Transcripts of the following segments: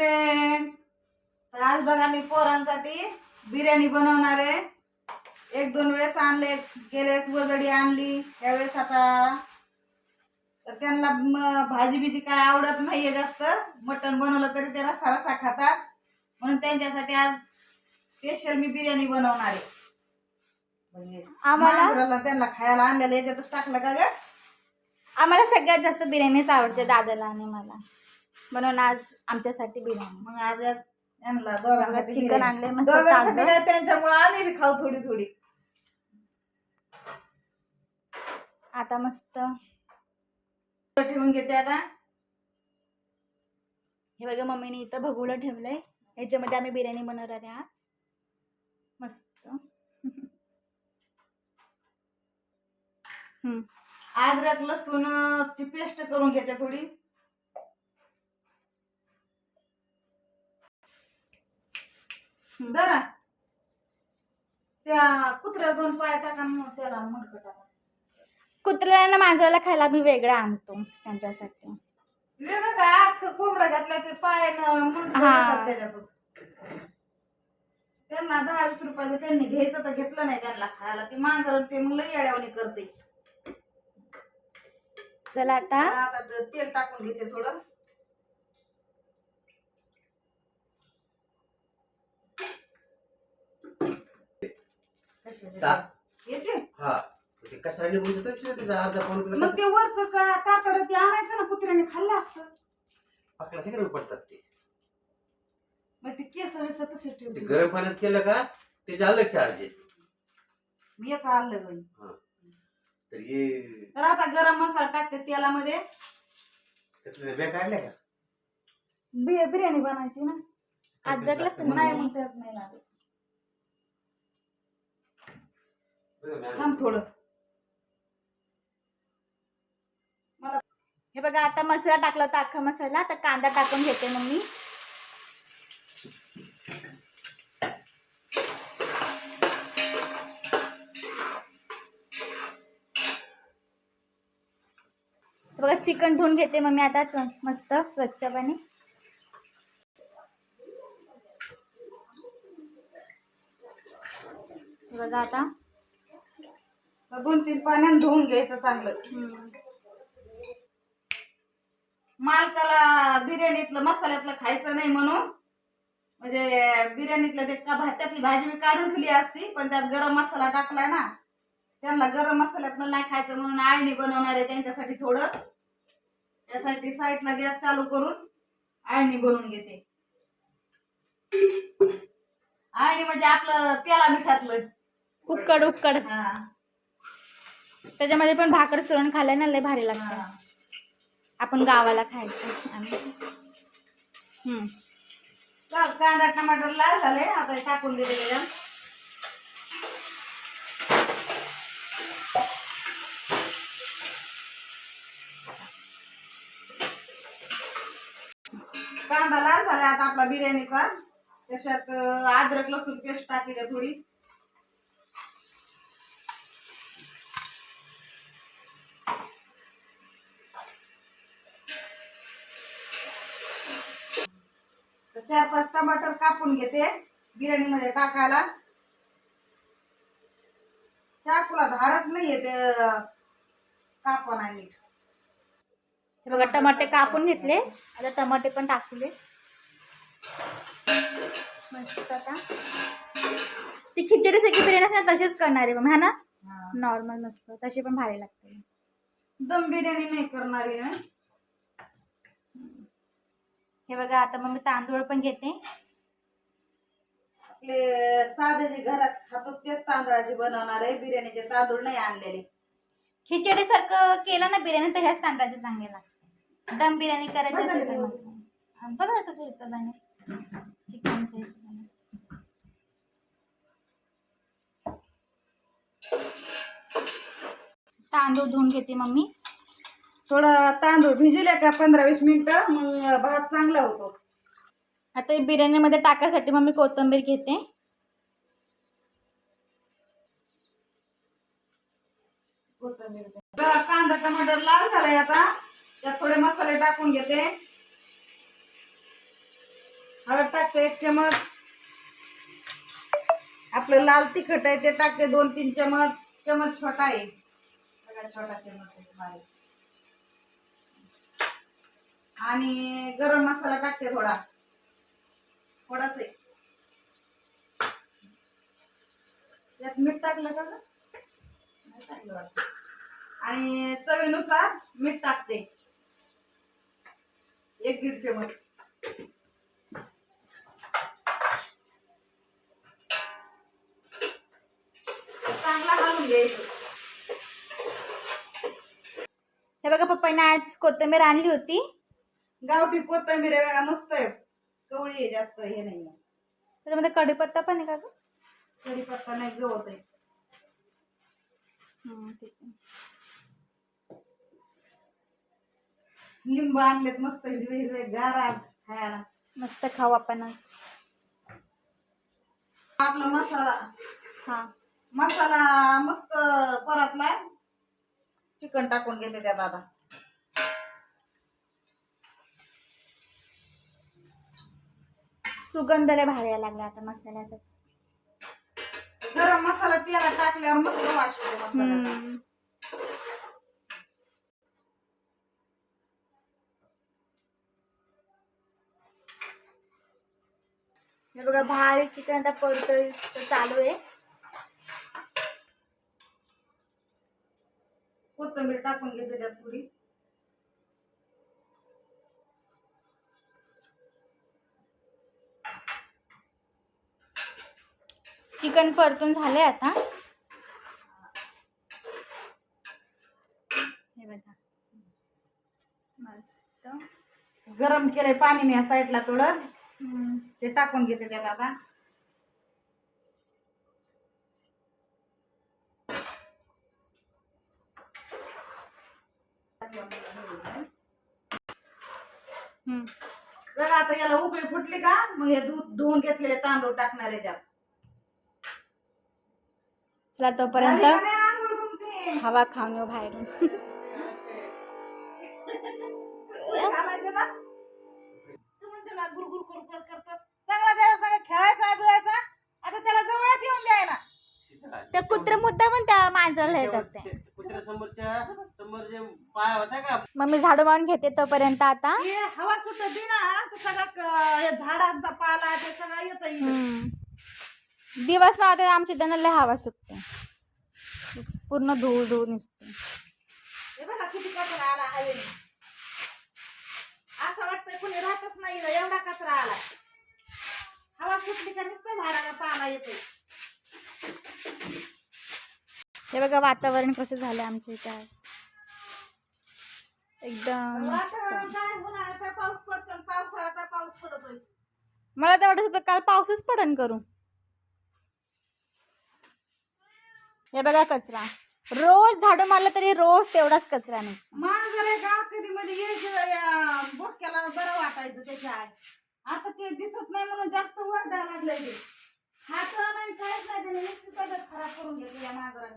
Friends तर आज बघा मी पोरांसाठी बिर्याणी बनवणार आहे. एक दोन वेळेस आणले गेलेस वजडी आणली यावेळेस आता तर त्यांना भाजी बिजी काय आवडत नाहीये जास्त. मटण बनवलं तरी ते रस्सा रस्सा खातात. म्हणून त्यांच्यासाठी आज स्पेशल मी बिर्याणी बनवणार आहे. म्हणजे आम्हाला- त्यांना खायला आणलेलं याच्यातच टाकलं का ग? आम्हाला सगळ्यात जास्त बिर्याणीच आवडते दादाला आणि मला. म्हणून आज आमच्यासाठी बिर्याणी. मग आज दोघांसाठी चिकन बिर्याणी. आणलंय मस्त दोघांसाठी ताजं. काय त्यांच्यामुळे आम्ही बी खाऊ थोडी थोडी. आता मस्त. ठेवून घेते आता. हे बघा मम्मीने इथं भगुलं ठेवलंय. ह्याच्यामध्ये आम्ही बिर्याणी बनवणार आहे आज. मस्त. हम्म. अद्रक लसूण ची पेस्ट करून घेते थोडी. जरा त्या कुत्र्या दोन पाय टाका न त्याला मडकं टाका. कुत्र्यांना मांजराला खायला मी वेगळं आणतो त्यांच्यासाठी. वेगळं अख्खं कोंबडा घातला ते पाय न मुंडकं हा. देतात त्याच्यातच. त्यांना दहा वीस रुपयाचं त्यांनी घ्यायचं तर घेतलं नाही त्यांना खायला. ते मांजर ते मग लई येड्यावानी करते. चला आता. आता तेल टाकून घेते थोडं. ता- याचे? हा. ते विषय त्याचा अर्धा पाऊण किलो मग ते वरच का कातड ते आणायचं ना कुत्र्याने खाल्लं असतं? पकडा सगळे पडतात ते. मग ते केस वेस तसे ते ठेवते गरम पाण्यात केलं का त्याचे अलग चार्ज आहे. मी याचं आणलं बाई तर हे तर आता गरम मसाला टाकते तेलामध्ये. त्यातले बॅग काढल्या का? बि- बिर्याणी बनायची ना. अद्रक लसूण नाही नाही. मग त्यात नाही लागत बघा, मॅम. थांब थोडं. हे बघा आता मसाला टाकला होता अख्खा मसाला. आता कांदा टाकून घेते मग मी बघा चिकन धुवून घेते मग मी आता मस्त स्वच्छपणे. हे बघा आता. दोन तीन पाण्यानं धुवून घ्यायचं चांगलं. मालकाला बिर्याणीतलं मसाल्यातलं खायचं नाही म्हणून. म्हणजे बिर्याणीतलं ते का भा- त्यातली भाजी मी काढून ठेवली असती पण त्यात गरम मसाला टाकलाय ना. त्यांना गरम मसाल्यातलं नाही खायचं म्हणून आळणी बनवणार आहे त्यांच्यासाठी थोडं. त्यासाठी साईडला गॅस चालू करून आळणी बनवून घेते. आळणी म्हणजे आपलं तेला मिठातलं उक्कड उक्कड हा. त्याच्यामध्ये पण भाकर खाल्लं ना लय भारी लागतं. आपण गावाला खायचं. आणि कांदा टमाटर लाल झाले. आता हे टाकून त्याच्यात कांदा लाल झाला आता आपला बिर्याणीचा. त्याच्यात अद्रक लसूण पेस्ट टाकली थोडी. चार पाच टमाटर कापून घेते बिर्याणीमध्ये टाकायला. चाकूला धारच नाहीये ते कापा नाही नीट हे बघा टमाटे कापून घेतले. आता टमाटे पण टाकले. मस्त आता. ती खिचडी सगळी बिर्याणी असते ना तशीच करणार आहे मग हा ना? नॉर्मल मस्त. तशी पण भारी लागते. दम बिर्याणी नाही करणारी आहे हे बघा आता मग मी तांदूळ पण घेते. आपले साधे जे घरात खातो तेच तांदळाचे बनवणार आहे बिर्याणीचे तांदूळ नाही आणलेले. खिचडी सारखं केलं ना बिर्याणी तर ह्याच तांदळाचे चांगले लागते दम बिर्याणी करायची असेल तर मग. आणि बघ ना हिशोबाने चिकनच्या हिशोबाने तांदूळ धुवून घेते मम्मी. थोडं तांदूळ भिजले का पंधरा वीस मिनिटं मग भात चांगला होतो. आता बिर्याणीमध्ये टाकायसाठी मग मी कोथिंबीर घेते. कांदा टमाटर लाल झालाय आता. त्यात थोडे मसाले टाकून घेते. हळद टाकते एक चमच. आपलं लाल तिखट आहे ते टाकते दोन तीन चमच. चमच छोटा आहे. छोटा चमच. आणि गरम मसाला टाकते थोडा. थोडाच आहे. त्यात मीठ टाकलं का नाही टाकलं वाटतं. आणि चवीनुसार मीठ टाकते. एक दीड चमच. चांगला घालून घ्यायचं. हे बघा पप्पाने आज कोथिंबीर आणली होती. गावठी कोथिंबीर आहे बघा मस्त आहे. कवळी आहे जास्त हे नाही त्याच्यामध्ये कढीपत्ता पण आहे का गं? कढीपत्ता नाही गवत आहे. हं, ठीक आहे. लिंबू आणलेत मस्त हिरवे हिरवे गार खायला. मस्त खाऊ आपण. आज. आपला मसाला. हा. मसाला मस्त परतलाय चिकन टाकून घेते त्यात आता सुगंध लय भारी यायला लागला आता मसाल्याचा. गरम मसाला तेलात टाकल्यावर मस्त हम्म. हे बघा भारी चिकन आता पडतोय तर चालू आहे. कोथिंबीर टाकून घेते त्यात थोडी चिकन परतून झालंय आता. हे बघा. मस्त. गरम केलंय पाणी मी या साईडला थोडं. ते टाकून घेते त्यात आता हम्म. बघा आता याला उकळी फुटली का? मग हे दूध धुवून घेतलेले तांदूळ टाकणार आहे त्यात. चला तोपर्यंत? हवा खाऊन येऊ बाहेरून. खेळायचा बिळायचा. आता त्याला जवळच येऊन द्यायला. त्या कुत्रे मुद्दा पण त्या हे कुत्र्या समोरच्या पाय होता का? मग मी झाडू मारून घेते तोपर्यंत आता. हे हवा सुटत ना. सगळं झाडांचा पाला ते सगळं येतं. दिवस मावते आमच्या इथं लय हवा सुटते. पूर्ण धूळ धूळ निसते. हे बघा किती कचरा आला हवेने असं वाटतंय कुणी राहतच नाही एवढा कचरा आला. हवा सुटली का नुसतं झाडाला पाला येतोय. हे बघा वातावरण कसं झालं आमच्या इथं आज. एकदम उन्हाळ्याचा पाऊस पडतो पावसाळ्याचा पाऊस पडतोय. मला तर वाटत होतं काल पाऊसच पडन करू हे बघा कचरा. रोज झाडू मारलं तरी रोज तेवढाच कचरा नाही. मांजर गाव कधी मध्ये यायचं बरं वाटायचं त्याच्या आत. आता ते दिसत नाही म्हणून जास्त वरडायला लागलंय ते. हात नाही काहीच नाही त्याने नुसती तब्येत खराब करून घेतली या मांजराने.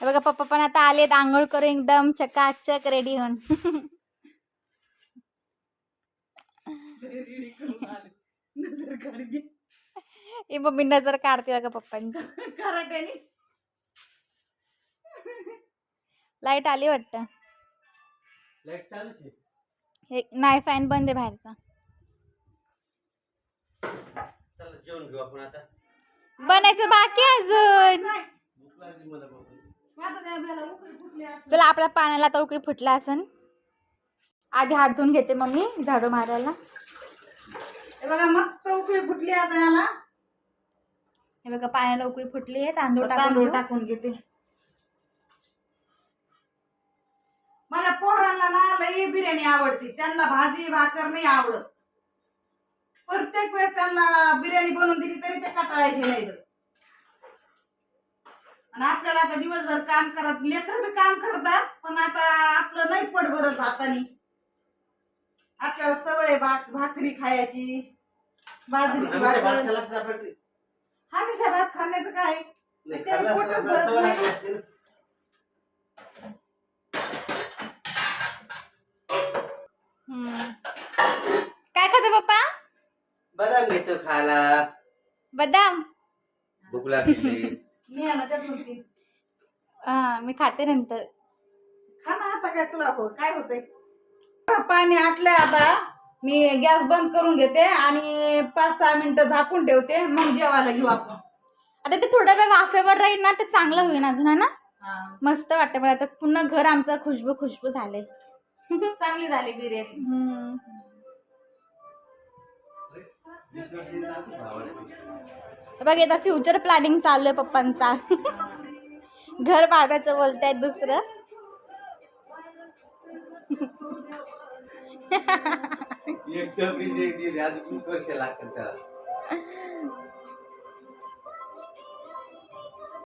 हे बघा पप्पा पण आता आलेत आंघोळ करून एकदम चकाचक रेडी होऊन. नजर हे मम्मी नजर काढते बघा पप्पांची. कराट्याने लाइट आली वाटतं? लाइट चालूच आहे. हे नाही फॅन बंद आहे बाहेरचा. चला जेवण घेऊ आपण आता. बनायचं बाकी आहे अजून. नाही. भूक लागली मला बघून. आता त्या बेला उकळी फुटली असं. चला आपल्या पाण्याला आता उकळी फुटला असन आधी हात धुवून घेते मम्मी झाडू मारायला. हे बघा मस्त उकळी फुटली आता याला. हे बघा पाण्याला उकळी फुटली आहे तांदूळ टाकून तांदूळ. टाकून घेते. माझ्या पोरांना ना लई बिर्याणी आवडती. त्यांना भाजी भाकर नाही आवडत. प्रत्येक वेळेस त्यांना बिर्याणी बनवून दिली तरी ते कटाळायचे नाही आणि आपल्याला आता दिवसभर काम करत लेकर बी काम करतात पण आता आपलं नाही पोट भरत भातानी. आपल्याला सवय भाकरी खायची बाजरीची आणि भात खाण्याचं काय? काय खाते पप्पा? बदाम घेतो खायला. बदाम? भूक मी हा, मी खाते नंतर. खा ना आता काय तुला हो काय होतंय? आणि आटलंय आता. मी गॅस बंद करून घेते आणि पाच सहा मिनिटं झाकून ठेवते मग जेवायला घेऊ आपण. आता ते थोडा वेळ वाफेवर राहील ना ते चांगलं होईल अजून है ना. मस्त वाटतं मला. आता पुन्हा घर आमचं खुशबू खुशबू झाले चांगली झाली बिर्याणी. बघ आता फ्युचर प्लॅनिंग चालू आहे पप्पांचा. घर बांधायचं बोलतायत दुसरं. एकदम अजून वीस वर्ष लागतात त्याला